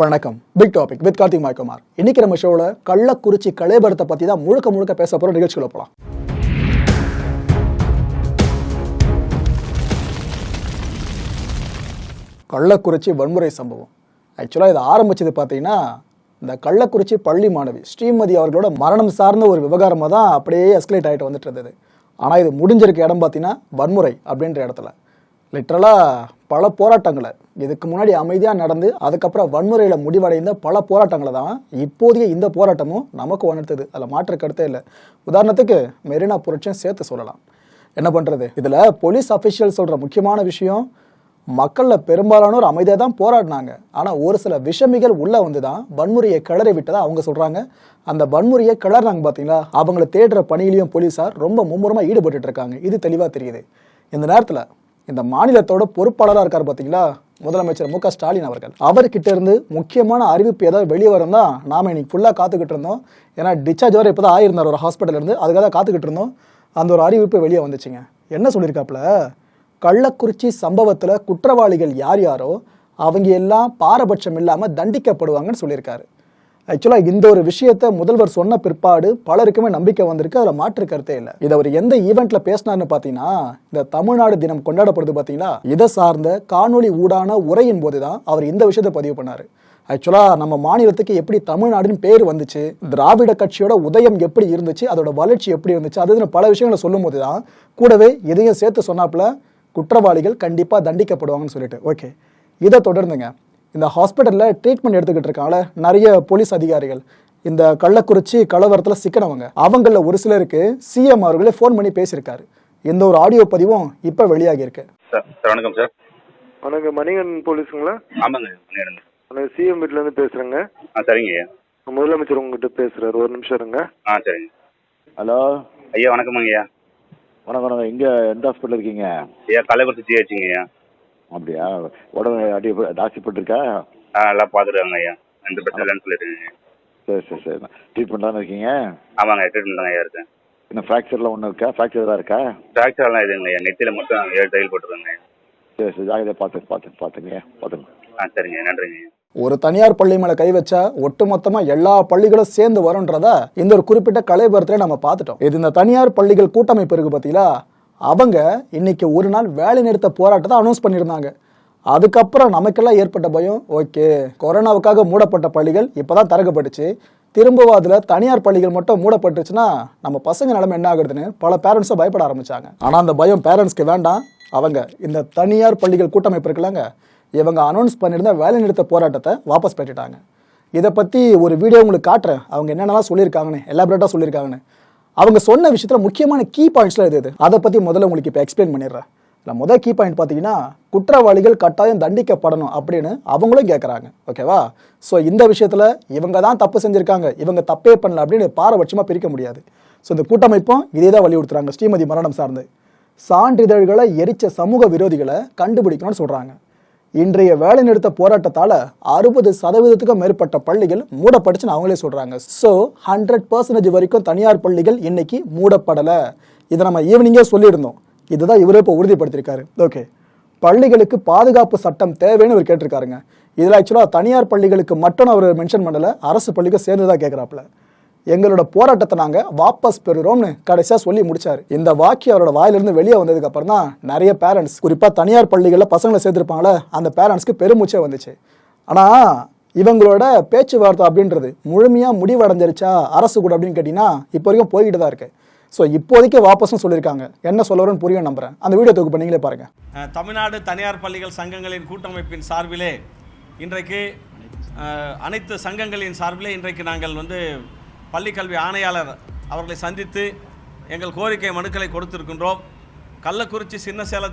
வணக்கம். Big topic with Karthik Maikumar இன்னைக்கு நம்ம ஷோவில் கள்ளக்குறிச்சி கலைபரத்தை பற்றி தான் முழுக்க முழுக்க பேச போகிற நிகழ்ச்சிக்குள்ள போகலாம் கள்ளக்குறிச்சி வன்முறை சம்பவம். ஆக்சுவலாக இதை ஆரம்பிச்சது பார்த்தீங்கன்னா இந்த கள்ளக்குறிச்சி பள்ளி மாணவி ஸ்ரீமதி அவர்களோட மரணம் சார்ந்த ஒரு விவகாரமாக தான் அப்படியே எஸ்கலேட் ஆகிட்டு வந்துட்டு இருந்தது. ஆனால் இது முடிஞ்சிருக்க இடம் பார்த்தீங்கன்னா வன்முறை அப்படின்ற இடத்துல. லிட்ரலாக பல போராட்டங்களை. இதுக்கு முன்னாடி அமைதியாக நடந்து அதுக்கப்புறம் வன்முறையில் முடிவடைந்த பல போராட்டங்களை தான் இப்போதைய இந்த போராட்டமும் நமக்கு உணர்த்துது. அதில் மாற்று கருத்தே இல்லை. உதாரணத்துக்கு மெரினா புரட்சியும் சேர்த்து சொல்லலாம். என்ன பண்ணுறது இதில் போலீஸ் அஃபிஷியல் சொல்கிற முக்கியமான விஷயம் மக்களில் பெரும்பாலானோர் அமைதியாக தான் போராடினாங்க. ஆனால் ஒரு சில விஷமிகள் உள்ளே வந்து தான் வன்முறையை கிளறி விட்டதாக அவங்க சொல்கிறாங்க அந்த வன்முறையை கிளறாங்க பார்த்தீங்களா அவங்கள தேடுற பணியிலையும் போலீஸார் ரொம்ப மும்முரமாக ஈடுபட்டுட்டு இருக்காங்க. இது தெளிவாக தெரியுது. இந்த நேரத்தில் இந்த மாநிலத்தோட பொறுப்பாளராக இருக்கார் பார்த்தீங்களா முதலமைச்சர் மு க. ஸ்டாலின் அவர்கள். அவர்கிட்ட இருந்து முக்கியமான அறிவிப்பு ஏதாவது வெளியே வரும் தான் நாம் இன்னைக்கு ஃபுல்லாக காத்துக்கிட்டு இருந்தோம். ஏன்னா டிஸ்சார்ஜ் வர இப்போ தான் ஆயிருந்தார் ஒரு ஹாஸ்பிட்டலேருந்து அதுக்காக தான் காத்துக்கிட்டு இருந்தோம். அந்த ஒரு அறிவிப்பு வெளியே வந்துச்சுங்க. என்ன சொல்லியிருக்காப்புல? கள்ளக்குறிச்சி சம்பவத்தில் குற்றவாளிகள் யார் யாரோ அவங்க எல்லாம் பாரபட்சம் இல்லாமல் தண்டிக்கப்படுவாங்கன்னு சொல்லியிருக்காரு. ஆக்சுவலாக இந்த ஒரு விஷயத்தை முதல்வர் சொன்ன பிற்பாடு பலருக்குமே நம்பிக்கை வந்திருக்கு அதில் மாற்று கருத்தே இல்லை. இதை அவர் எந்த ஈவெண்ட்ல பேசினார்னு பார்த்தீங்கன்னா இந்த தமிழ்நாடு தினம் கொண்டாடப்படுது பார்த்தீங்களா இதை சார்ந்த காணொளி ஊடான உரையின் போது தான் அவர் இந்த விஷயத்தை பதிவு பண்ணார். ஆக்சுவலாக நம்ம மாநிலத்துக்கு எப்படி தமிழ்நாடுன்னு பேர் வந்துச்சு திராவிட கட்சியோட உதயம் எப்படி இருந்துச்சு அதோட வளர்ச்சி எப்படி இருந்துச்சு அது பல விஷயங்களை சொல்லும் போது தான் கூடவே இதையும் சேர்த்து சொன்னாப்புல குற்றவாளிகள் கண்டிப்பாக தண்டிக்கப்படுவாங்கன்னு சொல்லிட்டு. ஓகே இதை தொடர்ந்துங்க. இந்த ஹாஸ்பிட்டலில் ட்ரீட்மெண்ட் எடுத்துக்கிட்டு இருக்காங்கள நிறைய போலீஸ் அதிகாரிகள். இந்த கள்ளக்குறிச்சி கலவரத்தில் சிக்கினவங்க. அவங்களில் ஒரு சிலருக்கு சிஎம் அவர்களே ஃபோன் பண்ணி பேசியிருக்காரு. இந்த ஒரு ஆடியோ பதிவும் இப்போ வெளியாகி இருக்கு சார் வணக்கம் சார். வணக்கம் மணிகண்டன் போலீஸுங்களா? ஆமாங்க நான் சிஎம் வீட்டிலேருந்து பேசுகிறேங்க ஆ சரிங்க. ஐயா முதலமைச்சர் உங்ககிட்ட பேசுகிறாரு ஒரு நிமிஷம் இருங்க. ஆ சரிங்க. ஹலோ. ஐயா வணக்கம்ங்க ஐயா. வணக்கம் வணக்கம். எங்கே எந்த ஹாஸ்பிட்டல் இருக்கீங்க? ஐயா கள்ளக்குறிச்சி ஜிஹெச்சுங்க ஐயா. அப்படியா? உடம்பு அடி இருக்கா ஆ எல்லாம் பார்த்துருக்காங்க ஐயா. எந்த பிரச்சனை இல்லைன்னு சொல்லிட்டுருங்க சரி சரி சரி. ட்ரீட்மெண்ட்டாக இருக்கீங்க? ஆமாங்க ட்ரீட்மெண்ட் ஐயா இருக்கேன். இன்னும் ஃப்ராக்சர்லாம் ஒன்றும் இருக்கா? ஃப்ராக்சர் தான் இருக்கா? ஃப்ராக்சர்லாம் எதுங்க ஐயா. நெத்தியில் மட்டும் ஏழு தையல் போட்டுருக்காங்க சரி சரி. ஜாகிரதையாக பார்த்து பார்த்து பார்த்துங்க பார்த்துங்க. ஆ சரிங்க நன்றிங்க ஒரு தனியார் பள்ளி மேல கை வச்சா ஒட்டுமொத்தமா எல்லா பள்ளிகளும் சேர்ந்து வரும்ன்றத இந்த ஒரு குறிப்பிட்ட கலைபுரத்துல நம்ம பார்த்துட்டோம். இது இந்த தனியார் பள்ளிகள் கூட்டமைப்பு இருக்கு பார்த்தீங்களா அவங்க இன்னைக்கு ஒரு நாள் வேலை நிறுத்த போராட்டத்தை அனௌன்ஸ் பண்ணியிருந்தாங்க. அதுக்கப்புறம் நமக்கெல்லாம் ஏற்பட்ட பயம் ஓகே கொரோனாவுக்காக மூடப்பட்ட பள்ளிகள் இப்போதான் திறக்கப்பட்டுச்சு. திரும்பவும் அதில் தனியார் பள்ளிகள் மட்டும் மூடப்பட்டுச்சுன்னா நம்ம பசங்க நிலமை என்ன ஆகுதுன்னு பல பேரண்ட்ஸும் பயப்பட ஆரம்பிச்சாங்க. ஆனால் அந்த பயம் பேரண்ட்ஸ்க்கு வேண்டாம். அவங்க இந்த தனியார் பள்ளிகள் கூட்டமைப்பு இருக்குல்லங்க இவங்க அனௌன்ஸ் பண்ணியிருந்த வேலை நிறுத்த போராட்டத்தை வாபஸ் பெற்றுட்டாங்க. இதை பற்றி ஒரு வீடியோ உங்களுக்கு காட்டுறேன். அவங்க என்னென்னலாம் சொல்லியிருக்காங்கன்னு எலாபரேட்டாக சொல்லியிருக்காங்கன்னு. அவங்க சொன்ன விஷயத்தில் முக்கியமான கீ பாயிண்ட்ஸ்லாம் இது இது அதை பற்றி முதல்ல உங்களுக்கு இப்போ எக்ஸ்பிளைன் பண்ணிடுறேன். இல்லை முதல் கீ பாயிண்ட் பார்த்தீங்கன்னா குற்றவாளிகள் கட்டாயம் தண்டிக்கப்படணும் அப்படின்னு அவங்களும் கேட்குறாங்க ஓகேவா ஸோ இந்த விஷயத்தில் இவங்க தான் தப்பு செஞ்சுருக்காங்க. இவங்க தப்பே பண்ணல அப்படின்னு பாரபட்சமாக பிரிக்க முடியாது. ஸோ இந்த கூட்டமைப்பும் இதே தான் வலியுறுத்துறாங்க ஸ்ரீமதி மரணம் சார்ந்து. சான்றிதழ்களை எரிச்ச சமூக விரோதிகளை கண்டுபிடிக்கணும்னு சொல்கிறாங்க இன்றைய வேலை நிறுத்த போராட்டத்தால் அறுபது சதவீதத்துக்கும் மேற்பட்ட பள்ளிகள் மூடப்படுச்சுன்னு அவங்களே சொல்கிறாங்க ஸோ ஹண்ட்ரட் பர்சன்டேஜ் வரைக்கும் தனியார் பள்ளிகள் இன்னைக்கு மூடப்படலை. இதை நம்ம ஈவினிங்கே சொல்லியிருந்தோம். இதுதான் இவரே இப்போ உறுதிப்படுத்தியிருக்காரு. ஓகே பள்ளிகளுக்கு பாதுகாப்பு சட்டம் தேவைன்னு அவர் கேட்டிருக்காருங்க. இதில் ஆக்சுவலாக தனியார் பள்ளிகளுக்கு மட்டும் அவர் மென்ஷன் பண்ணலை. அரசு பள்ளிக்கும் சேர்ந்து தான் கேட்குறாப்புல. எங்களோட போராட்டத்தை நாங்கள் வாபஸ் பெறுகிறோம்னு கடைசியாக சொல்லி முடிச்சாரு. இந்த வாக்கியம் அவரோட வாயிலிருந்து வெளியே வந்ததுக்கு அப்புறம் தான் நிறைய பேரண்ட்ஸ் குறிப்பாக தனியார் பள்ளிகளில் பசங்களை சேர்த்துருப்பாங்களே அந்த பேரண்ட்ஸ்க்கு பெருமூச்சே வந்துச்சு. ஆனால் இவங்களோட பேச்சுவார்த்தை அப்படின்றது முழுமையாக முடிவடைஞ்சிருச்சா அரசு கூட அப்படின்னு கேட்டிங்கன்னா இப்போ வரைக்கும் போய்கிட்டு தான் இருக்கு. ஸோ இப்போதைக்கு வாபஸ்னு சொல்லியிருக்காங்க. என்ன சொல்ல புரியும் நம்புறேன். அந்த வீடியோ தொகுப்பு நீங்களே பாருங்க. தமிழ்நாடு தனியார் பள்ளிகள் சங்கங்களின் கூட்டமைப்பின் சார்பிலே இன்றைக்கு அனைத்து சங்கங்களின் சார்பிலே இன்றைக்கு நாங்கள் வந்து பள்ளிக்கல்வி ஆணையாளர் அவர்களை சந்தித்து எங்கள் கோரிக்கை மனுக்களை கொடுத்திருக்கின்றோம். கள்ளக்குறிச்சி சின்னசேல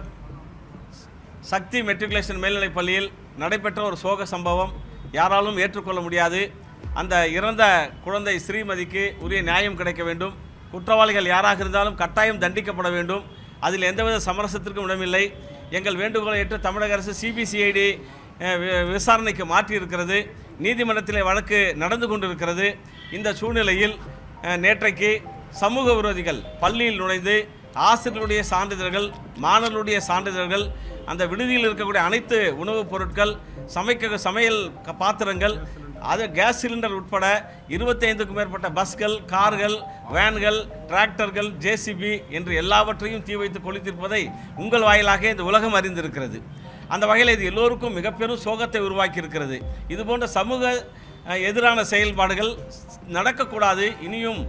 சக்தி மெட்ரிகுலேஷன் மேல்நிலைப் பள்ளியில் நடைபெற்ற ஒரு சோக சம்பவம் யாராலும் ஏற்றுக்கொள்ள முடியாது. அந்த இறந்த குழந்தை ஸ்ரீமதிக்கு உரிய நியாயம் கிடைக்க வேண்டும். குற்றவாளிகள் யாராக இருந்தாலும் கட்டாயம் தண்டிக்கப்பட வேண்டும். அதில் எந்தவித சமரசத்திற்கும் இடமில்லை. எங்கள் வேண்டுகோளை ஏற்று தமிழக அரசு சிபிசிஐடி விசாரணைக்கு மாற்றியிருக்கிறது. நீதிமன்றத்தில் வழக்கு நடந்து கொண்டிருக்கிறது. இந்த சூழ்நிலையில் நேற்றைக்கு சமூக விரோதிகள் பள்ளியில் நுழைந்து ஆசிரியர்களுடைய சான்றிதழ்கள் மாணவர்களுடைய சான்றிதழ்கள் அந்த விடுதியில் இருக்கக்கூடிய அனைத்து உணவுப் பொருட்கள் சமைக்க சமையல் க- பாத்திரங்கள் அது கேஸ் சிலிண்டர் உட்பட இருபத்தைந்துக்கும் மேற்பட்ட பஸ்கள் கார்கள் வேன்கள் டிராக்டர்கள் ஜேசிபி என்று எல்லாவற்றையும் தீ வைத்து கொளித்திருப்பதை உங்கள் வாயிலாக இந்த உலகம் அறிந்திருக்கிறது. அந்த வகையில் இது எல்லோருக்கும் மிகப்பெரும் சோகத்தை உருவாக்கி இருக்கிறது இது போன்ற சமூக எதிரான செயல்பாடுகள் நடக்கக்கூடாது. இனியும்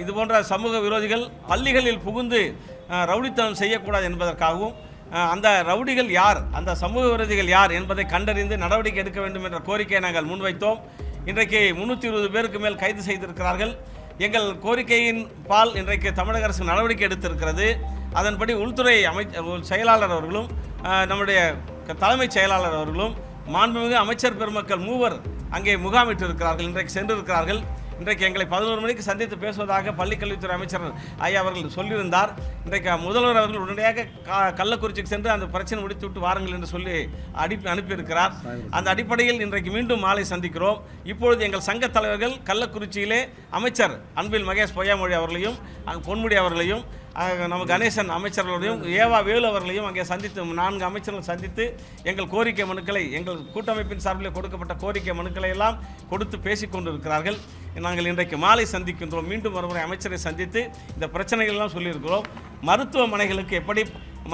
இது போன்ற சமூக விரோதிகள் பள்ளிகளில் புகுந்து ரவுடித்தனம் செய்யக்கூடாது என்பதற்காகவும் அந்த ரவுடிகள் யார் அந்த சமூக விரோதிகள் யார் என்பதை கண்டறிந்து நடவடிக்கை எடுக்க வேண்டும் என்ற கோரிக்கையை நாங்கள் முன்வைத்தோம். இன்றைக்கு முந்நூற்றி இருபது பேருக்கு மேல் கைது செய்திருக்கிறார்கள். எங்கள் கோரிக்கையின் பால் இன்றைக்கு தமிழக அரசு நடவடிக்கை எடுத்திருக்கிறது. அதன்படி உள்துறை அமை செயலாளர் அவர்களும் நம்முடைய க- தலைமைச் செயலாளர் அவர்களும் மாண்புமிகு அமைச்சர் பெருமக்கள் மூவர் அங்கே முகாமிட்டு இருக்கிறார்கள் இன்றைக்கு சென்றிருக்கிறார்கள். இன்றைக்கு எங்களை பதினோரு மணிக்கு சந்தித்து பேசுவதாக பள்ளிக்கல்வித்துறை அமைச்சர் ஐயா அவர்கள் சொல்லியிருந்தார். இன்றைக்கு முதல்வர் அவர்கள் உடனடியாக க- கள்ளக்குறிச்சிக்கு சென்று அந்த பிரச்சனை முடித்து விட்டு வாருங்கள் என்று சொல்லி அனுப்பி அனுப்பியிருக்கிறார். அந்த அடிப்படையில் இன்றைக்கு மீண்டும் மாலை சந்திக்கிறோம். இப்பொழுது எங்கள் சங்க தலைவர்கள் கள்ளக்குறிச்சியிலே அமைச்சர் அன்பில் மகேஷ் பொய்யாமொழி அவர்களையும் பொன்முடி அவர்களையும் நம்ம கணேசன் அமைச்சர்களையும் ஏவா வேலு அவர்களையும் அங்கே சந்தித்து நான்கு அமைச்சர்கள் சந்தித்து எங்கள் கோரிக்கை மனுக்களை எங்கள் கூட்டமைப்பின் சார்பில் கொடுக்கப்பட்ட கோரிக்கை மனுக்களை எல்லாம் கொடுத்து பேசிக் கொண்டிருக்கிறார்கள். நாங்கள் இன்றைக்கு மாலை சந்திக்கின்றோம். மீண்டும் ஒருமுறை அமைச்சரை சந்தித்து இந்த பிரச்சனைகள் எல்லாம் சொல்லியிருக்கிறோம். மருத்துவமனைகளுக்கு எப்படி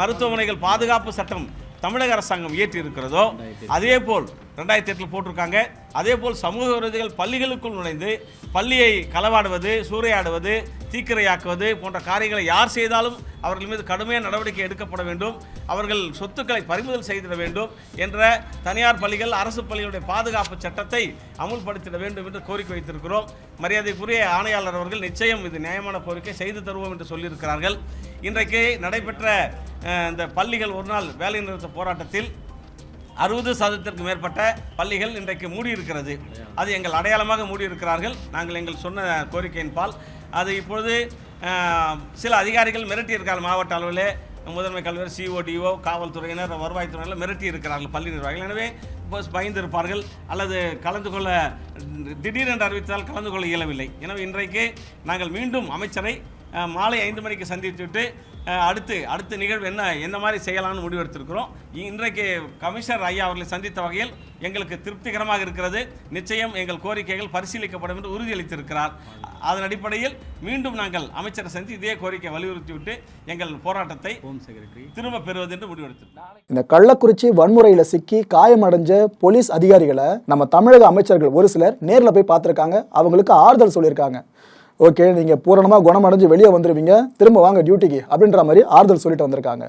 மருத்துவமனைகள் பாதுகாப்பு சட்டம் தமிழக அரசாங்கம் இயற்றி இருக்கிறதோ அதே போல் ரெண்டாயிரத்தி எட்டில் போட்டிருக்காங்க. அதேபோல் சமூக விரோதிகள் பள்ளிகளுக்குள் நுழைந்து பள்ளியை களவாடுவது சூறையாடுவது தீக்கிரையாக்குவது போன்ற காரியங்களை யார் செய்தாலும் அவர்கள் மீது கடுமையான நடவடிக்கை எடுக்கப்பட வேண்டும். அவர்கள் சொத்துக்களை பறிமுதல் செய்திட வேண்டும் என்ற தனியார் பள்ளிகள் அரசு பள்ளிகளுடைய பாதுகாப்பு சட்டத்தை அமுல்படுத்திட வேண்டும் என்று கோரிக்கை வைத்திருக்கிறோம். மரியாதைக்குரிய ஆணையாளர் அவர்கள் நிச்சயம் இது நியாயமான கோரிக்கை செய்து தருவோம் என்று சொல்லியிருக்கிறார்கள். இன்றைக்கு நடைபெற்ற இந்த பள்ளிகள் ஒரு நாள் வேலைநிறுத்த போராட்டத்தில் அறுபது சதவீதத்திற்கு மேற்பட்ட பள்ளிகள் இன்றைக்கு மூடியிருக்கிறது. அது எங்கள் அடையாளமாக மூடியிருக்கிறார்கள். நாங்கள் எங்கள் சொன்ன கோரிக்கையின் பால். அது இப்பொழுது சில அதிகாரிகள் மிரட்டியிருக்கார்கள் மாவட்ட அளவிலே முதன்மை கல்வியர் சிஓடிஓ காவல்துறையினர் வருவாய்த்துறையினர் மிரட்டி இருக்கிறார்கள் பள்ளி நிர்வாகிகள். எனவே இப்போ பயந்திருப்பார்கள் அல்லது கலந்து கொள்ள திடீரென்று அறிவித்தால் கலந்து கொள்ள இயலவில்லை. எனவே இன்றைக்கு நாங்கள் மீண்டும் அமைச்சரை மாலை ஐந்து மணிக்கு சந்தித்துவிட்டு அடுத்து அடுத்த நிகழ்வு என்ன என்ன மாதிரி செய்யலாம்னு முடிவெடுத்திருக்கிறோம் இன்றைக்கு கமிஷனர் ஐயா அவர்களை சந்தித்த வகையில் எங்களுக்கு திருப்திகரமாக இருக்கிறது. நிச்சயம் எங்கள் கோரிக்கைகள் பரிசீலிக்கப்படும் என்று உறுதியளித்திருக்கிறார். அதன் அடிப்படையில் மீண்டும் நாங்கள் அமைச்சரை சந்தி இதே கோரிக்கை வலியுறுத்திவிட்டு எங்கள் போராட்டத்தை திரும்ப பெறுவது என்று முடிவெடுத்திருக்கிறோம் இந்த கள்ளக்குறிச்சி வன்முறையில சிக்கி காயமடைஞ்ச போலீஸ் அதிகாரிகளை நம்ம தமிழக அமைச்சர்கள் ஒரு சிலர் நேர்ல போய் பார்த்துருக்காங்க. அவங்களுக்கு ஆறுதல் சொல்லியிருக்காங்க. ஓகே நீங்கள் பூரணமாக குணமடைஞ்சு வெளியே வந்துடுவீங்க திரும்ப வாங்க டியூட்டிக்கு அப்படின்ற மாதிரி ஆறுதல் சொல்லிட்டு வந்திருக்காங்க.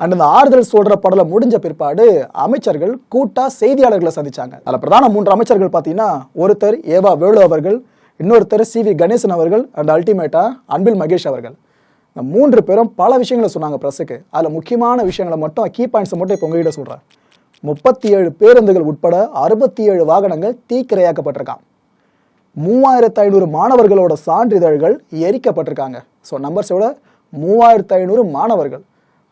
அண்ட் இந்த ஆறுதல் சொல்ற படல முடிஞ்ச பிற்பாடு அமைச்சர்கள் கூட்டா செய்தியாளர்களை சந்திச்சாங்க. அதில் பிரதான மூன்று அமைச்சர்கள் பார்த்தீங்கன்னா ஒருத்தர் ஏவா வேலு அவர்கள் இன்னொருத்தர் சி வி கணேசன் அவர்கள் அண்ட் அல்டிமேட்டா அன்பில் மகேஷ் அவர்கள். இந்த மூன்று பேரும் பல விஷயங்களை சொன்னாங்க ப்ரெஸ்ஸுக்கு அதில் முக்கியமான விஷயங்களை மட்டும் கீ பாயிண்ட்ஸை மட்டும் இப்போ உங்ககிட்ட சொல்கிறேன் முப்பத்தி ஏழு பேருந்துகள் உட்பட அறுபத்தி ஏழு வாகனங்கள் தீக்கிரையாக்கப்பட்டிருக்கான் மூவாயிரத்து ஐநூறு மாணவர்களோட சான்றிதழ்கள் எரிக்கப்பட்டிருக்காங்க. ஸோ நம்பர்ஸோட மூவாயிரத்து ஐநூறு மாணவர்கள்.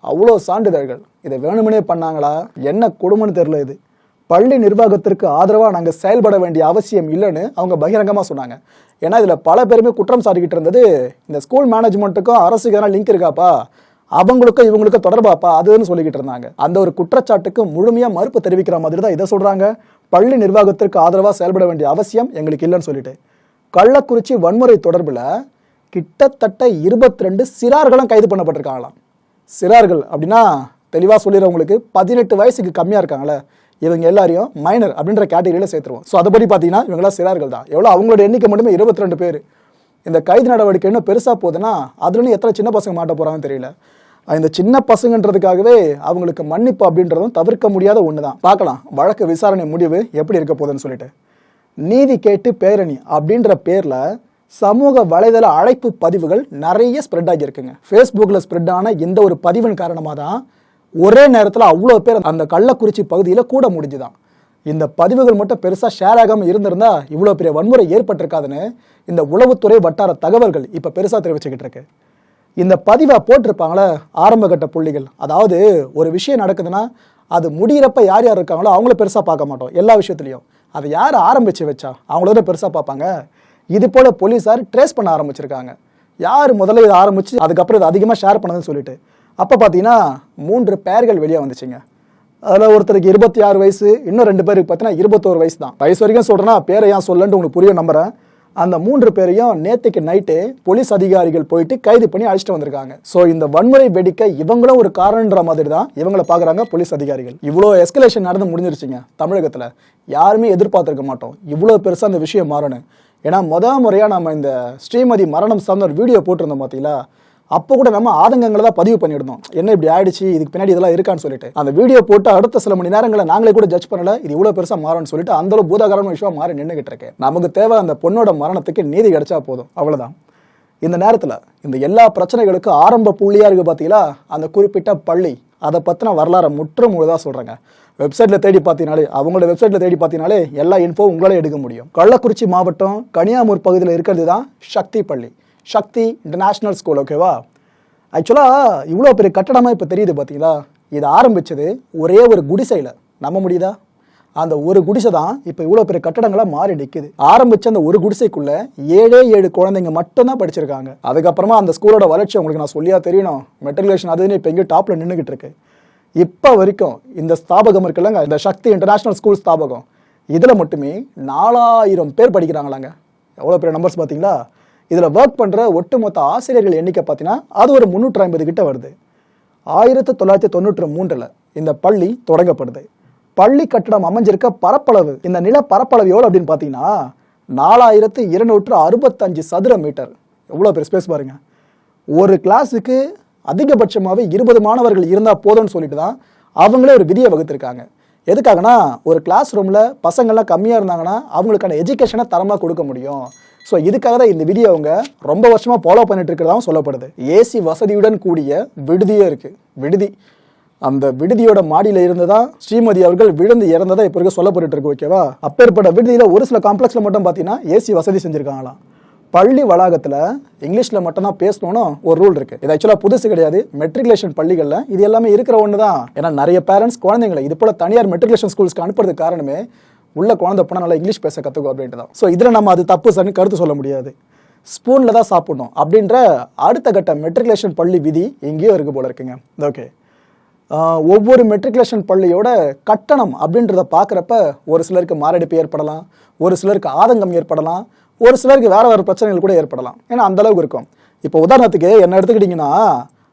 அவ்வளோ சான்றிதழ்கள். இதை வேணுமனே பண்ணாங்களா? என்ன கொடுமைன்னு தெரியல இது. பள்ளி நிர்வாகத்திற்கு ஆதரவாக நாங்கள் செயல்பட வேண்டிய அவசியம் இல்லைன்னு அவங்க பகிரங்கமாக சொன்னாங்க. ஏன்னா இதில் பல பேருமே குற்றம் சாட்டிக்கிட்டு இருந்தது. இந்த ஸ்கூல் மேனேஜ்மெண்ட்டுக்கும் அரசுக்கு எதனா லிங்க் இருக்காப்பா? அவங்களுக்கும் இவங்களுக்கும் தொடர்பாப்பா? அதுன்னு சொல்லிக்கிட்டு இருந்தாங்க. அந்த ஒரு குற்றச்சாட்டுக்கு முழுமையாக மறுப்பு தெரிவிக்கிற மாதிரி தான் இதை சொல்கிறாங்க பள்ளி நிர்வாகத்திற்கு ஆதரவாக செயல்பட வேண்டிய அவசியம் எங்களுக்கு இல்லைன்னு சொல்லிட்டு. கள்ளக்குறிச்சி வன்முறை தொடர்பில் கிட்டத்தட்ட இருபத்தி ரெண்டு சிறார்களும் கைது பண்ணப்பட்டிருக்காங்களாம். சிறார்கள் அப்படின்னா தெளிவாக சொல்லிடுறவங்களுக்கு பதினெட்டு வயசுக்கு கம்மியாக இருக்காங்களே இவங்க எல்லாரையும் மைனர் அப்படின்ற கேட்டகரியில் சேர்த்துருவோம். ஸோ அதுபடி பார்த்தீங்கன்னா இவங்களாம் சிறார்கள் தான். எவ்வளோ அவங்களோட எண்ணிக்கை மட்டுமே இருபத்தி ரெண்டு பேர். இந்த கைது நடவடிக்கை இன்னும் பெருசாக போகுதுன்னா அதுலேருந்து எத்தனை சின்ன பசங்க மாட்ட போகிறாங்கன்னு தெரியல. இந்த சின்ன பசங்கன்றதுக்காகவே அவங்களுக்கு மன்னிப்பு அப்படின்றதும் தவிர்க்க முடியாத ஒன்று தான் பார்க்கலாம். வழக்கு விசாரணை முடிவு எப்படி இருக்க போகுதுன்னு சொல்லிட்டு. நீதி கேட்டு பேரணி அப்படின்ற பேரில் சமூக வலைதள அழைப்பு பதிவுகள் நிறைய ஸ்ப்ரெட் ஆகியிருக்குங்க. ஃபேஸ்புக்கில் ஸ்ப்ரெட் ஆன இந்த ஒரு பதிவின் காரணமாக தான் ஒரே நேரத்தில் அவ்வளோ பேர் அந்த கள்ளக்குறிச்சி பகுதியில் கூட முடிஞ்சுதான். இந்த பதிவுகள் மட்டும் பெருசாக ஷேர் ஆகாமல் இருந்திருந்தா இவ்வளோ பெரிய வன்முறை ஏற்பட்டிருக்காதுன்னு இந்த உளவுத்துறை வட்டார தகவல்கள் இப்போ பெருசாக தெரிவிச்சுக்கிட்டு இருக்கு. இந்த பதிவை போட்டிருப்பாங்களே ஆரம்பகட்ட புள்ளிகள். அதாவது ஒரு விஷயம் நடக்குதுன்னா அது முடியிறப்ப யார் யார் இருக்காங்களோ அவங்கள பெருசாக பார்க்க மாட்டோம். எல்லா விஷயத்துலையும். அதை யார் ஆரம்பிச்சு வச்சா? அவங்கள தான் பெருசாக பார்ப்பாங்க. இது போல போலீஸார் ட்ரேஸ் பண்ண ஆரம்பிச்சிருக்காங்க. யார் முதல்ல இதை ஆரம்பிச்சு அதுக்கப்புறம் இதை அதிகமாக ஷேர் பண்ணதுன்னு சொல்லிட்டு. அப்போ பார்த்தீங்கன்னா மூன்று பேர்கள் வெளியே வந்துச்சுங்க. அதில் ஒருத்தருக்கு இருபத்தி ஆறு வயசு இன்னும் ரெண்டு பேருக்கு பார்த்தீங்கன்னா இருபத்தோரு வயசு தான். வயசு வரைக்கும் சொல்கிறேன்னா பேரை ஏன் சொல்லன்ட்டு உங்களுக்கு புரிய நம்புறேன். அந்த மூன்று பேரையும் நேற்றுக்கு நைட்டு போலீஸ் அதிகாரிகள் போயிட்டு கைது பண்ணி அழைச்சிட்டு வந்திருக்காங்க. ஸோ இந்த வன்முறை வெடிக்க இவங்களும் ஒரு காரணன்ற மாதிரி தான் இவங்களை பார்க்குறாங்க போலீஸ் அதிகாரிகள். இவ்வளோ எஸ்கலேஷன் நடந்து முடிஞ்சிருச்சுங்க தமிழகத்தில். யாருமே எதிர்பார்த்திருக்க மாட்டோம். இவ்வளோ பெருசாக அந்த விஷயம் மாறணும். ஏன்னா மொதல் முறையாக நம்ம இந்த ஸ்ரீமதி மரணம் சார்ந்த ஒரு வீடியோ போட்டிருந்தோம் பார்த்தீங்களா அப்போ கூட நம்ம ஆதங்கங்களை தான் பதிவு பண்ணியிருந்தோம். என்ன இப்படி ஆயிடுச்சு? இதுக்கு பின்னாடி இதெல்லாம் இருக்கான்னு சொல்லிட்டு. அந்த வீடியோ போட்டு அடுத்த சில மணி நேரங்களை நாங்களே கூட ஜட்ஜ் பண்ணல. இது இவ்வளோ பெருசாக மாறும்னு சொல்லிட்டு அந்த அளவு பூதாகரமான விஷயம் மாறி நின்றுகிட்டு இருக்கேன் நமக்கு தேவை அந்த பொண்ணோட மரணத்துக்கு நீதி கிடைச்சா போதும். அவ்வளோதான் இந்த நேரத்தில் இந்த எல்லா பிரச்சனைகளுக்கும் ஆரம்ப புள்ளியாக இருக்குது பார்த்தீங்களா அந்த குறிப்பிட்ட பள்ளி. அதை பற்றின வரலாறை முற்றும் முழுதாக சொல்கிறேங்க வெப்சைட்டில் தேடி பார்த்தீங்கனாலே அவங்களோட வெப்சைட்டில் தேடி பார்த்தீங்கனாலே எல்லா இன்ஃபோ உங்களால் எடுக்க முடியும். கள்ளக்குறிச்சி மாவட்டம் கனியாமூர் பகுதியில் இருக்கிறது தான் சக்தி பள்ளி சக்தி இன்டர்நேஷ்னல் ஸ்கூல் ஓகேவா ஆக்சுவலாக இவ்வளோ பெரிய கட்டடமாக இப்போ தெரியுது பார்த்தீங்களா இது ஆரம்பித்தது ஒரே ஒரு குடிசையில். நம்ப முடியுதா? அந்த ஒரு குடிசை தான் இப்போ இவ்வளோ பெரிய கட்டடங்களாக மாறி நிற்குது ஆரம்பித்த அந்த ஒரு குடிசைக்குள்ள ஏழே ஏழு குழந்தைங்க மட்டும்தான் படிச்சிருக்காங்க. அதுக்கப்புறமா அந்த ஸ்கூலோட வளர்ச்சி உங்களுக்கு நான் சொல்லியா தெரியணும். மெட்ரிகுலேஷன் அதுன்னு இப்போ எங்கேயும் டாப்பில் நின்றுக்கிட்டு இருக்கு. இப்போ வரைக்கும் இந்த ஸ்தாபகம் இருக்குல்லங்க இந்த சக்தி இன்டர்நேஷ்னல் ஸ்கூல் ஸ்தாபகம். இதில் மட்டுமே நாலாயிரம் பேர் படிக்கிறாங்களாங்க. எவ்வளோ பெரிய நம்பர்ஸ் பார்த்தீங்களா இதில் ஒர்க் பண்ணுற ஒட்டுமொத்த ஆசிரியர்கள் எண்ணிக்கை பார்த்தீங்கன்னா அது ஒரு முந்நூற்றி ஐம்பது கிட்ட வருது. ஆயிரத்தி தொள்ளாயிரத்தி தொண்ணூற்றி மூன்றில் இந்த பள்ளி தொடங்கப்படுது. பள்ளி கட்டடம் அமைஞ்சிருக்க பரப்பளவு இந்த நில பரப்பளவு எவ்வளோ அப்படின்னு பார்த்தீங்கன்னா நாலாயிரத்து இருநூற்று அறுபத்தஞ்சு சதுர மீட்டர். எவ்வளோ பெரிய ஸ்பேஸ் பாருங்கள் ஒரு கிளாஸுக்கு அதிகபட்சமாகவே இருபது மாணவர்கள் இருந்தால் போதும்னு சொல்லிட்டு தான் அவங்களே ஒரு விதியை வகுத்திருக்காங்க. எதுக்காகனா ஒரு கிளாஸ் ரூமில் பசங்கள்லாம் கம்மியாக இருந்தாங்கன்னா அவங்களுக்கான எஜுகேஷனை தரமாக கொடுக்க முடியும். ஸோ இதுக்காக தான் இந்த விதியை அவங்க ரொம்ப வருஷமாக ஃபாலோ பண்ணிட்டு இருக்கிறதாவும் சொல்லப்படுது. ஏசி வசதியுடன் கூடிய விடுதியே இருக்குது விடுதி. அந்த விடுதியோட மாடியில் இருந்து தான் ஸ்ரீமதி அவர்கள் விழுந்து இறந்ததா இப்போ இருக்க சொல்லப்பட்டு இருக்கு ஓகேவா அப்பேற்பட்ட விடுதியில் ஒரு சில காம்ப்ளெக்ஸில் மட்டும் பார்த்தீங்கன்னா ஏசி வசதி செஞ்சுருக்காங்களாம். பள்ளி வளாகத்தில் இங்கிலீஷில் மட்டும்தான் பேசணும்னு ஒரு ரூல் இருக்குது இது ஆக்சுவலாக புதுசு கிடையாது. மெட்ரிகுலேஷன் பள்ளிகளில் இது எல்லாமே இருக்கிற ஒன்று தான் ஏன்னா நிறைய பேரண்ட்ஸ் குழந்தைங்களை இது போல் தனியார் மெட்ரிகுலேஷன் ஸ்கூல்ஸ்க்கு அனுப்புறதுக்கு காரணமே உள்ள குழந்தை போனால் நல்லா இங்கிலீஷ் பேச கற்றுக்கும் அப்படின்ட்டு தான் ஸோ இதில் நம்ம அது தப்பு சரின்னு கருத்து சொல்ல முடியாது. ஸ்பூனில் தான் சாப்பிடணும். அப்படின்ற அடுத்த கட்ட மெட்ரிகுலேஷன் பள்ளி விதி எங்கேயோ இருக்கு போல இருக்குங்க. ஓகே ஒவ்வொரு மெட்ரிகுலேஷன் பள்ளியோட கட்டணம் அப்படின்றத பார்க்குறப்ப ஒரு சிலருக்கு மாரடைப்பு ஏற்படலாம். ஒரு சிலருக்கு ஆதங்கம் ஏற்படலாம். ஒரு சிலருக்கு வேறு வேறு பிரச்சனைகள் கூட ஏற்படலாம். ஏன்னா அந்த அளவுக்கு இருக்கும். இப்போ உதாரணத்துக்கு என்ன எடுத்துக்கிட்டிங்கன்னா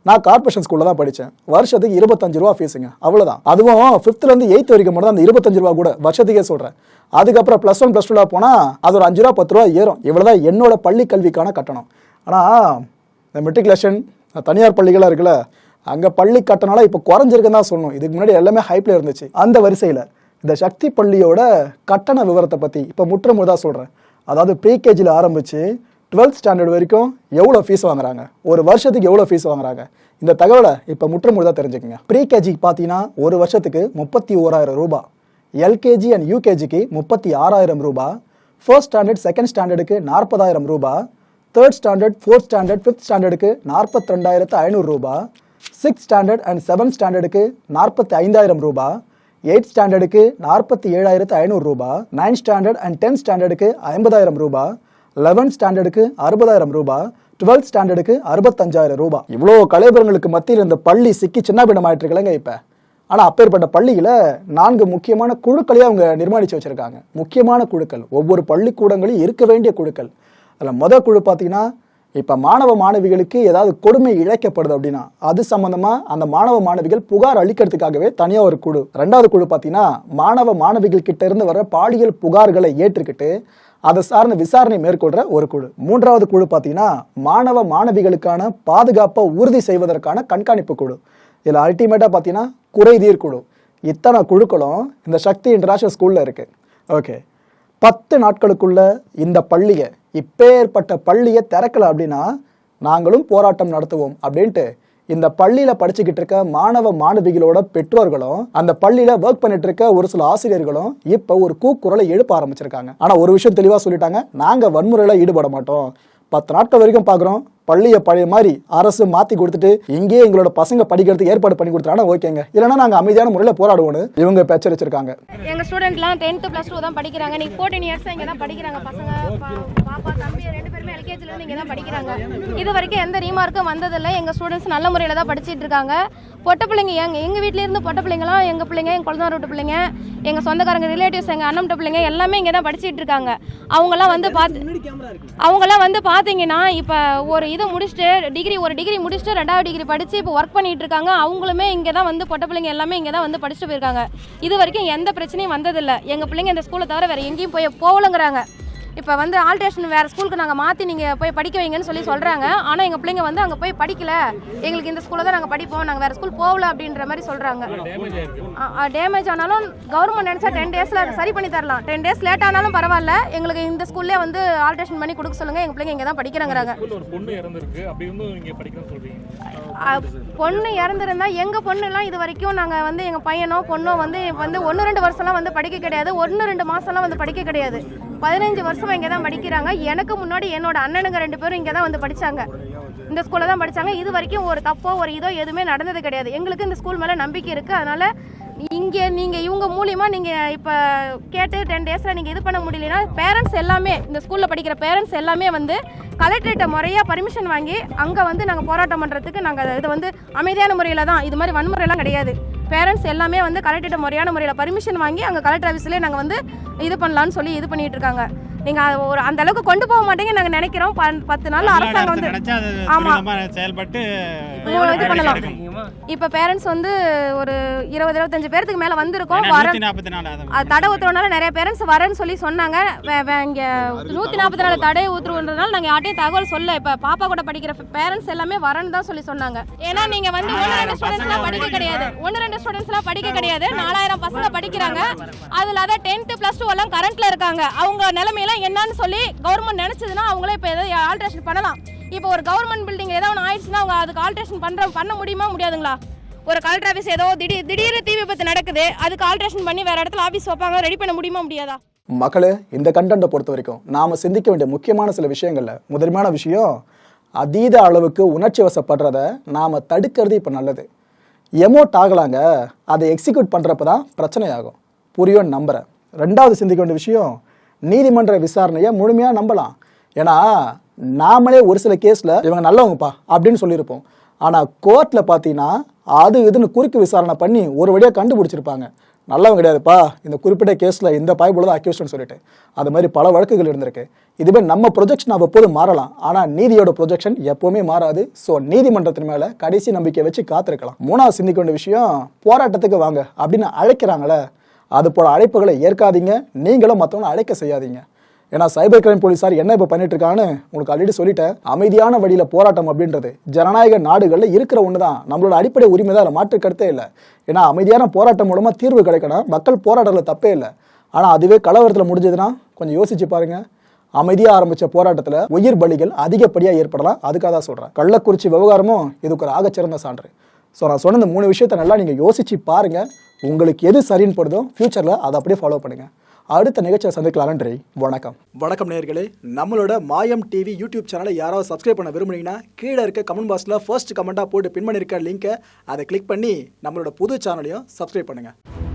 நான் கார்பரேஷன் ஸ்கூலில் தான் படித்தேன். வருஷத்துக்கு இருபத்தஞ்சு ரூபா ஃபீஸுங்க அவ்வளோதான் அதுவும் ஃபிஃப்த்லேருந்து எயித் வரைக்கும் மட்டும் தான் அந்த இருபத்தஞ்சு ரூபா கூட வருஷத்துக்கே சொல்கிறேன் அதுக்கப்புறம் ப்ளஸ் ஒன் ப்ளஸ் டூவில் போனால் அது ஒரு அஞ்சு ரூபா பத்து ரூபா ஏறும். இவ்வளோ தான் என்னோட பள்ளி கல்விக்கான கட்டணம். ஆனால் இந்த மெட்ரிகுலேஷன் தனியார் பள்ளிகளாக இருக்குல்ல அங்கே பள்ளி கட்டணம்லாம் இப்போ குறைஞ்சிருக்குன்னு தான் சொல்லணும். இதுக்கு முன்னாடி எல்லாமே ஹைப்பில் இருந்துச்சு. அந்த வரிசையில் இந்த சக்தி பள்ளியோட கட்டண விவரத்தை பற்றி இப்போ முற்றுமுழுதாக சொல்கிறேன் அதாவது ப்ரீகேஜியில் ஆரம்பித்து டுவெல்த் ஸ்டாண்டர்ட் வரைக்கும் எவ்வளோ ஃபீஸ் வாங்குறாங்க? ஒரு வருஷத்துக்கு எவ்வளோ ஃபீஸ் வாங்குறாங்க? இந்த தகவலை இப்போ முற்றுமுழுதாக தெரிஞ்சுக்கங்க. ப்ரீகேஜிக்கு பார்த்தீங்கன்னா ஒரு வருஷத்துக்கு முப்பத்தி ஓராயிரம் ரூபாய் எல்கேஜி அண்ட் யூகேஜிக்கு முப்பத்தி ஆறாயிரம் ரூபாய் ஃபர்ஸ்ட் ஸ்டாண்டர்ட் செகண்ட் ஸ்டாண்டர்டுக்கு நாற்பதாயிரம் ரூபாய் third standard fourth standard fifth ஸ்டாண்டர்டுக்கு நாற்பத்தி ரெண்டாயிரத்து ஐநூறு ரூபா. சிக்ஸ்த் ஸ்டாண்டர்ட் அண்ட் செவன்த் ஸ்டாண்டர்டுக்கு நாற்பத்தி ஐந்தாயிரம் ரூபாய் எயிட் ஸ்டாண்டர்டுக்கு நாற்பத்தி ஏழாயிரத்து ஐநூறு ரூபாய் நைன்த் ஸ்டாண்டர்ட் அண்ட் டென்த் ஸ்டாண்டர்டுக்கு ஐம்பதாயிரம் ரூபா லெவன்த் ஸ்டாண்டர்டுக்கு அறுபதாயிரம் ரூபாய் டுவெல்த் ஸ்டாண்டர்டுக்கு அறுபத்தஞ்சாயிரம் ரூபாய் இவ்வளோ கலைபுரங்களுக்கு மத்தியில் இந்த பள்ளி சிக்கி சின்னபின்னம் ஆயிட்டு இருக்கலங்க இப்போ. ஆனால் அப்பேற்பட்ட பள்ளியில் நான்கு முக்கியமான குழுக்களையும் அவங்க நிர்மாணித்து வச்சுருக்காங்க. முக்கியமான குழுக்கள். ஒவ்வொரு பள்ளிக்கூடங்களையும் இருக்க வேண்டிய குழுக்கள். அதில் மொதல் குழு பார்த்தீங்கன்னா இப்போ மாணவ மாணவிகளுக்கு ஏதாவது கொடுமை இழைக்கப்படுது அப்படின்னா அது சம்பந்தமா அந்த மாணவ மாணவிகள் புகார் அளிக்கிறதுக்காகவே தனியாக ஒரு குழு ரெண்டாவது குழு பார்த்தீங்கன்னா மாணவ மாணவிகள் கிட்ட இருந்து வர பாலியல் புகார்களை ஏற்றுக்கிட்டு அதை சார்ந்த விசாரணை மேற்கொள்ற ஒரு குழு. மூன்றாவது குழு பார்த்தீங்கன்னா மாணவ மாணவிகளுக்கான பாதுகாப்பை உறுதி செய்வதற்கான கண்காணிப்பு குழு. இதில் அல்டிமேட்டாக பார்த்தீங்கன்னா குறைதீர் குழு. இத்தனை குழுக்களும் இந்த சக்தி இன்டர்நேஷனல் ஸ்கூலில் இருக்குது ஓகே பத்து நாட்களுக்குள்ள இந்த பள்ளியை இப்பேற்பட்ட பள்ளியை திறக்கல அப்படின்னா நாங்களும் போராட்டம் நடத்துவோம் அப்படின்ட்டு இந்த பள்ளியில படிச்சுக்கிட்டு இருக்க மாணவ மாணவிகளோட பெற்றோர்களும் அந்த பள்ளியில ஒர்க் பண்ணிட்டு இருக்க ஒரு சில ஆசிரியர்களும் இப்ப ஒரு கூக்குரலை எழுப்ப ஆரம்பிச்சிருக்காங்க. ஆனா ஒரு விஷயம் தெளிவா சொல்லிட்டாங்க. நாங்க வன்முறையில ஈடுபட மாட்டோம். பத்து நாட்கள் வரைக்கும் பார்க்குறோம். பள்ளியை பழைய மாதிரி அரசு மாற்றி கொடுத்துட்டு இங்கேயே எங்களோட பசங்க படிக்கிறதுக்கு ஏற்பாடு பண்ணி கொடுத்தாங்கன்னா ஓகேங்க. இல்லைன்னா நாங்கள் அமைதியான முறையில் போராடுவோம்னு இவங்க இப்ப எச்சரிச்சிருக்காங்க எங்கள் ஸ்டூடெண்ட்லாம் டென்த்து ப்ளஸ் டூ தான் படிக்கிறாங்க. நீ ஃபோர்டீன் இயர்ஸ் இங்கே தான் படிக்கிறாங்க பசங்க. பாப்பா தம்பி ரெண்டு எல்கேஜிலேருந்து இங்கே தான் படிக்கிறாங்க. இது வரைக்கும் எந்த ரீமார்க்கும் வந்ததில்லை. எங்கள் ஸ்டூடெண்ட்ஸ் நல்ல முறையில் தான் படிச்சிட்டு இருக்காங்க. பொட்ட பிள்ளைங்க எங்க எங்கள் வீட்டிலேருந்து பொட்ட பிள்ளைங்களாம் எங்கள் பிள்ளைங்க எங்கள் குழந்தை விட்டு பிள்ளைங்க எங்கள் சொந்தக்காரங்க ரிலேட்டிவ்ஸ் எங்கள் அண்ணன் பிள்ளைங்க எல்லாமே இங்கே தான் படிச்சிட்டு இருக்காங்க. அவங்கெல்லாம் வந்து பார்த்து அவங்கெல்லாம் வந்து பார்த்தீங்கன்னா இப்போ ஒரு இது முடிச்சுட்டு டிகிரி ஒரு டிகிரி முடிச்சுட்டு ரெண்டாவது டிகிரி படித்து இப்போ ஒர்க் பண்ணிட்டு இருக்காங்க. அவங்களுமே இங்கே தான் வந்து பொட்ட பிள்ளைங்க எல்லாமே இங்கே தான் வந்து படிச்சுட்டு போயிருக்காங்க. இது வரைக்கும் எந்த பிரச்சனையும் வந்ததில்லை. எங்கள் பிள்ளைங்க இந்த ஸ்கூலை தவிர வேறு எங்கேயும் போய் போகலங்கிறாங்க. இப்போ வந்து ஆல்ட்ரேஷன் வேறு ஸ்கூலுக்கு நாங்கள் மாற்றி நீங்கள் போய் படிக்க வைங்கன்னு சொல்லி சொல்கிறாங்க ஆனால் எங்கள் பிள்ளைங்க வந்து அங்கே போய் படிக்கல. எங்களுக்கு இந்த ஸ்கூலில் தான் நாங்கள் படிப்போம். நாங்கள் வேறு ஸ்கூல் போகல அப்படின்ற மாதிரி சொல்கிறாங்க டேமேஜ் ஆனாலும் கவர்மெண்ட் நினச்சா டென் டேஸில் சரி பண்ணி தரலாம். டென் டேஸ் லேட் ஆனாலும் பரவாயில்ல. எங்களுக்கு இந்த ஸ்கூல்லே வந்து ஆல்ட்ரேஷன் பண்ணி கொடுக்க சொல்லுங்கள் எங்கள் பிள்ளைங்க இங்கே தான் படிக்கிறாங்கிறாங்க பொண்ணு இறந்துருந்தா எங்கள் பொண்ணுலாம் இது வரைக்கும் நாங்கள் வந்து எங்கள் பையனோ பொண்ணோ வந்து வந்து ஒன்று ரெண்டு வருஷம்லாம் வந்து படிக்க கிடையாது. ஒன்று ரெண்டு மாதம்லாம் வந்து படிக்க கிடையாது. பதினஞ்சு வருஷமாக இங்கே தான் படிக்கிறாங்க. எனக்கு முன்னாடி என்னோட அண்ணனுங்க ரெண்டு பேரும் இங்கே தான் வந்து படித்தாங்க இந்த ஸ்கூலில் தான் படித்தாங்க இது வரைக்கும் ஒரு தப்போ ஒரு இதோ எதுவுமே நடந்தது கிடையாது. எங்களுக்கு இந்த ஸ்கூல் மேலே நம்பிக்கை இருக்குது அதனால் இங்கே நீங்கள் இவங்க மூலியமாக நீங்கள் இப்போ கேட்டு டென் டேஸில் நீங்கள் இது பண்ண முடியலனா பேரண்ட்ஸ் எல்லாமே இந்த ஸ்கூலில் படிக்கிற பேரண்ட்ஸ் எல்லாமே வந்து கலெக்டர்கிட்ட முறையாக பர்மிஷன் வாங்கி அங்கே வந்து நாங்கள் போராட்டம் பண்ணுறதுக்கு நாங்கள் இது வந்து அமைதியான முறையில் தான் இது மாதிரி வன்முறையெல்லாம் கிடையாது. பேரண்ட்ஸ் எல்லாமே வந்து கலெக்டர்கிட்ட முறையான முறையில் பர்மிஷன் வாங்கி அங்கே கலெக்டர் ஆஃபீஸ்லேயே நாங்கள் வந்து இது பண்ணலான்னு சொல்லி இது பண்ணிகிட்டு இருக்காங்க. நீங்கள் ஒரு அந்த அளவுக்கு கொண்டு போக மாட்டேங்க நாங்கள் நினைக்கிறோம். பத்து நாள் அரசாங்கம் வந்து நினைச்சா அது ஆமா. துரிதமா செயல்பட்டு இது பண்ணலாம். இப்போ பேரண்ட்ஸ் வந்து ஒரு இருபது இருபத்தஞ்சு பேர்த்துக்கு மேலே வந்திருக்கோம். வர அது அது தடை ஊத்துறதுனால நிறைய பேரண்ட்ஸ் வரேன்னு சொல்லி சொன்னாங்க. வே- வே- இங்க நூற்றி நாற்பத்தி நாலு தடை ஊத்துறதுனால நாங்கள் யார்ட்டையும் தகவல் சொல்ல இப்போ பாப்பா கூட படிக்கிற பேரண்ட்ஸ் எல்லாமே வரேன்னு தான் சொல்லி சொன்னாங்க. ஏன்னா நீங்க வந்து ஒன்று ரெண்டு ஸ்டூடெண்ட்ஸ்லாம் படிக்க கிடையாது. ஒன்று ரெண்டு ஸ்டூடெண்ட்ஸ்லாம் படிக்க கிடையாது. நாலாயிரம் பசங்க படிக்கிறாங்க. அதில் அதான் டென்த்து ப்ளஸ் டூ எல்லாம் கரண்ட்ல இருக்காங்க. அவங்க என்னன்னு சொல்லி கவர்மெண்ட் நினைச்சதுன்னா அவங்களே இப்போ எதாவது ஆல்ட்ரேஷன் பண்ணலாம். இப்போ ஒரு கவர்மெண்ட் பில்டிங் ஏதோ ஒன்று ஆயிடுச்சுன்னா அவங்க அதுக்கு ஆல்ட்ரேஷன் பண்ணுற பண்ண முடியுமா முடியாதுங்களா? ஒரு கலெக்டர் ஆஃபீஸ் ஏதோ திடீர் திடீர்னு தீ விபத்து நடக்குது அதுக்கு ஆல்ட்ரேஷன் பண்ணி வேற இடத்துல ஆஃபீஸ் வைப்பாங்க ரெடி பண்ண முடியுமா முடியாதா? மக்களே இந்த கண்டென்ட்டை பொறுத்த வரைக்கும் நாம சிந்திக்க வேண்டிய முக்கியமான சில விஷயங்களில் முதன்மையான விஷயம் அதீத அளவுக்கு உணர்ச்சி வசப்படுறத நாம தடுக்கிறது இப்போ நல்லது. எமோட் ஆகலாங்க அதை எக்ஸிக்யூட் பண்ணுறப்ப தான் பிரச்சனையாகும். புரியும் நம்புறேன். ரெண்டாவது சிந்திக்க வேண்டிய விஷயம் நீதிமன்ற விசாரணையை முழுமையாக நம்பலாம். ஏன்னா நாமளே ஒரு சில கேஸில் இவங்க நல்லவங்கப்பா அப்படின்னு சொல்லியிருப்போம். ஆனால் கோர்ட்டில் பார்த்தீங்கன்னா அது இதுன்னு குறுக்கு விசாரணை பண்ணி ஒரு வழியாக கண்டுபிடிச்சிருப்பாங்க. நல்லவன் கிடையாதுப்பா. இந்த குறிப்பிட்ட கேஸில் இந்த பாய்போல தான் அக்யூஸ்ட்னு சொல்லிட்டு. அது மாதிரி பல வழக்குகள் இருந்திருக்கு. இதுவே நம்ம ப்ரொஜெக்ஷன் அவ்வப்போது மாறலாம். ஆனால் நீதியோட ப்ரொஜெக்ஷன் எப்போவுமே மாறாது. ஸோ நீதிமன்றத்தின் மேலே கடைசி நம்பிக்கை வச்சு காத்திருக்கலாம். மூணாவது சிந்திக்க வேண்டிய விஷயம் போராட்டத்துக்கு வாங்க அப்படின்னு அழைக்கிறாங்களே அது போல அழைப்புகளை ஏற்காதீங்க. நீங்களும் மற்றவங்களை அழைக்க செய்யாதீங்க. ஏன்னா சைபர் கிரைம் போலீஸார் என்ன இப்போ பண்ணிட்டு இருக்கான்னு உங்களுக்கு ஆல்ரெடி சொல்லிட்டேன். அமைதியான வழியில் போராட்டம் அப்படின்றது ஜனநாயக நாடுகளில் இருக்கிற ஒன்று தான் நம்மளோட அடிப்படை உரிமை தான் அதில் மாற்று கருத்தே இல்லை. ஏன்னா அமைதியான போராட்டம் மூலமாக தீர்வு கிடைக்கணும். மக்கள் போராடுறதுல தப்பே இல்லை. ஆனால் அதுவே கலவரத்தில் முடிஞ்சதுன்னா கொஞ்சம் யோசிச்சு பாருங்க. அமைதியாக ஆரம்பித்த போராட்டத்தில் உயிர் பலிகள் அதிகப்படியாக ஏற்படலாம். அதுக்காக தான் சொல்கிறேன் கள்ளக்குறிச்சி விவகாரமும் இதுக்கு ஒரு ஆகச்சிறந்த சான்று. ஸோ நான் சொன்ன இந்த மூணு விஷயத்தை நல்லா நீங்கள் யோசிச்சு பாருங்கள் உங்களுக்கு எது சரின்னு படுதோ ஃப்யூச்சரில் அதை அப்படியே ஃபாலோ பண்ணுங்கள் அடுத்த நிகழ்ச்சியை சந்திக்கலாம் நன்றி வணக்கம். வணக்கம் நேயர்களே. நம்மளோட மாயம் டிவி யூடியூப் சேனலை யாராவது சப்ஸ்கிரைப் பண்ண விரும்புனீங்கன்னா கீழே இருக்க கமெண்ட் பாக்ஸில் ஃபர்ஸ்ட் கமெண்ட்டாக போட்டு பின் பண்ணியிருக்க லிங்க்கை அதை கிளிக் பண்ணி நம்மளோட புது சேனலையும் சப்ஸ்கிரைப் பண்ணுங்கள்